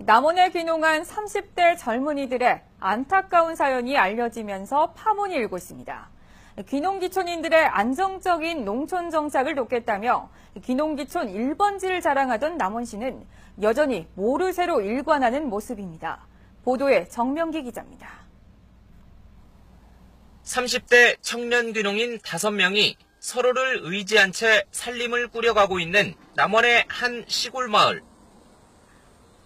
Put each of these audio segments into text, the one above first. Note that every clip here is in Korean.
남원에 귀농한 30대 젊은이들의 안타까운 사연이 알려지면서 파문이 일고 있습니다. 귀농기촌인들의 안정적인 농촌 정착을 돕겠다며 귀농기촌 1번지를 자랑하던 남원시는 여전히 모르쇠로 일관하는 모습입니다. 보도에 정명기 기자입니다. 30대 청년 귀농인 5명이 서로를 의지한 채 살림을 꾸려가고 있는 남원의 한 시골 마을.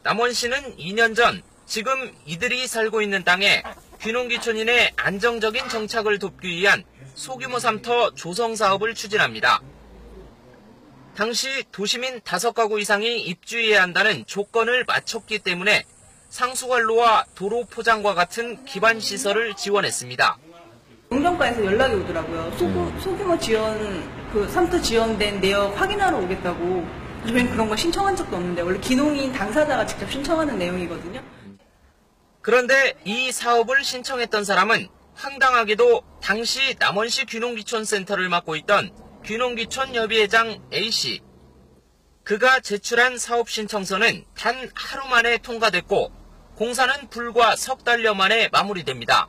남원시는 2년 전 지금 이들이 살고 있는 땅에 귀농귀촌인의 안정적인 정착을 돕기 위한 소규모 삼터 조성 사업을 추진합니다. 당시 도시민 5가구 이상이 입주해야 한다는 조건을 맞췄기 때문에 상수관로와 도로 포장과 같은 기반 시설을 지원했습니다. 농정과에서 연락이 오더라고요. 소규, 소규모 지원, 그 삼도 지원된 내역 확인하러 오겠다고. 저희는 그런 거 신청한 적도 없는데 원래 기농인 당사자가 직접 신청하는 내용이거든요. 그런데 이 사업을 신청했던 사람은 황당하게도 당시 남원시 귀농귀촌 센터를 맡고 있던 귀농귀촌 협의회장 A씨. 그가 제출한 사업 신청서는 단 하루 만에 통과됐고 공사는 불과 석 달여 만에 마무리됩니다.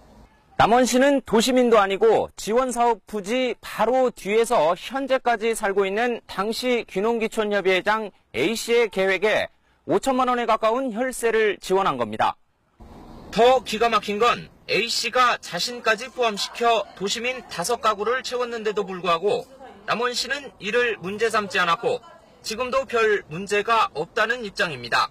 남원시는 도시민도 아니고 지원사업 부지 바로 뒤에서 현재까지 살고 있는 당시 귀농귀촌협의회장 A씨의 계획에 5천만 원에 가까운 혈세를 지원한 겁니다. 더 기가 막힌 건 A씨가 자신까지 포함시켜 도시민 5가구를 채웠는데도 불구하고 남원시는 이를 문제 삼지 않았고 지금도 별 문제가 없다는 입장입니다.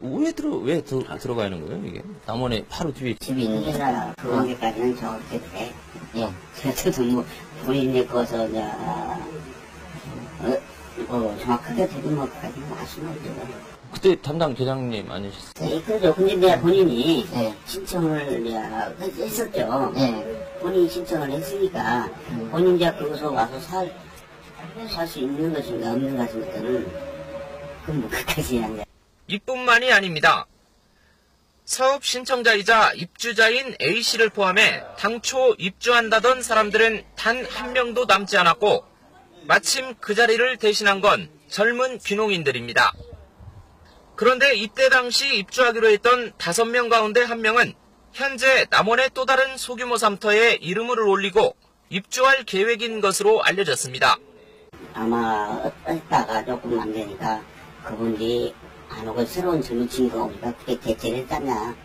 왜 들어 왜 들, 들어가는 거예요 이게 남원에 바로 뒤에 집이 있는 데라 그 관계까지는 정확하게 돼. 예. 저도 뭐 본인이 거서 이제 어, 뭐 정확하게 되긴 뭐까지는 알 수는 없죠. 그때 담당 계장님 아니셨어요? 네, 그죠. 근데 내가 본인이 신청을 내가 했- 했었죠. 본인이 신청을 했으니까 본인 이제 거기서 와서 살 살 수 있는 것인가 없는 것인가는 그건 뭐 끝까지 안 돼. 이뿐만이 아닙니다. 사업 신청자이자 입주자인 A씨를 포함해 당초 입주한다던 사람들은 단 한 명도 남지 않았고 마침 그 자리를 대신한 건 젊은 귀농인들입니다. 그런데 이때 당시 입주하기로 했던 다섯 명 가운데 한 명은 현재 남원의 또 다른 소규모 삼터에 이름을 올리고 입주할 계획인 것으로 알려졌습니다. 아마 했다가 조금 안 되니까 그분이 안 오고 새로운 젊은 친구가 오니까 그게 대체를 했잖냐.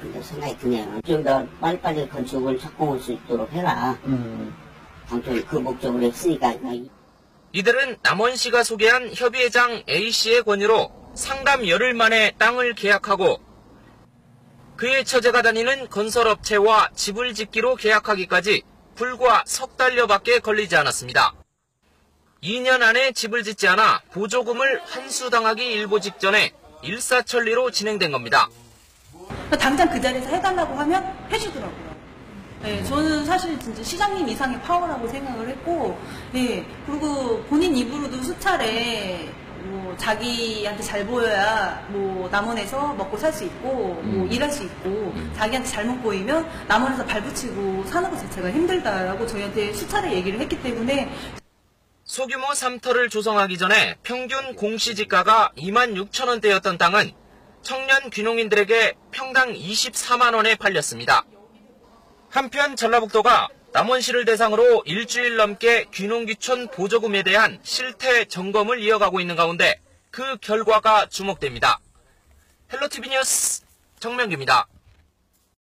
근데 생각이 드네요. 저기다 빨리빨리 건축을 착공할 수 있도록 해라. 당초 그 목적으로 했으니까. 이들은 남원시가 소개한 협의회장 A씨의 권유로 상담 열흘 만에 땅을 계약하고 그의 처제가 다니는 건설업체와 집을 짓기로 계약하기까지 불과 석 달여밖에 걸리지 않았습니다. 2년 안에 집을 짓지 않아 보조금을 환수당하기 일보 직전에 일사천리로 진행된 겁니다. 당장 그 자리에서 해달라고 하면 해주더라고요. 네, 저는 사실 진짜 시장님 이상의 파워라고 생각을 했고, 네, 그리고 본인 입으로도 수차례 뭐 자기한테 잘 보여야 뭐 남원에서 먹고 살 수 있고 뭐 일할 수 있고 자기한테 잘못 보이면 남원에서 발붙이고 사는 것 자체가 힘들다라고 저희한테 수차례 얘기를 했기 때문에 소규모 삼터를 조성하기 전에 평균 공시지가가 2만 6천 원대였던 땅은 청년 귀농인들에게 평당 24만 원에 팔렸습니다. 한편 전라북도가 남원시를 대상으로 일주일 넘게 귀농귀촌 보조금에 대한 실태 점검을 이어가고 있는 가운데 그 결과가 주목됩니다. 헬로티비 뉴스 정명기입니다.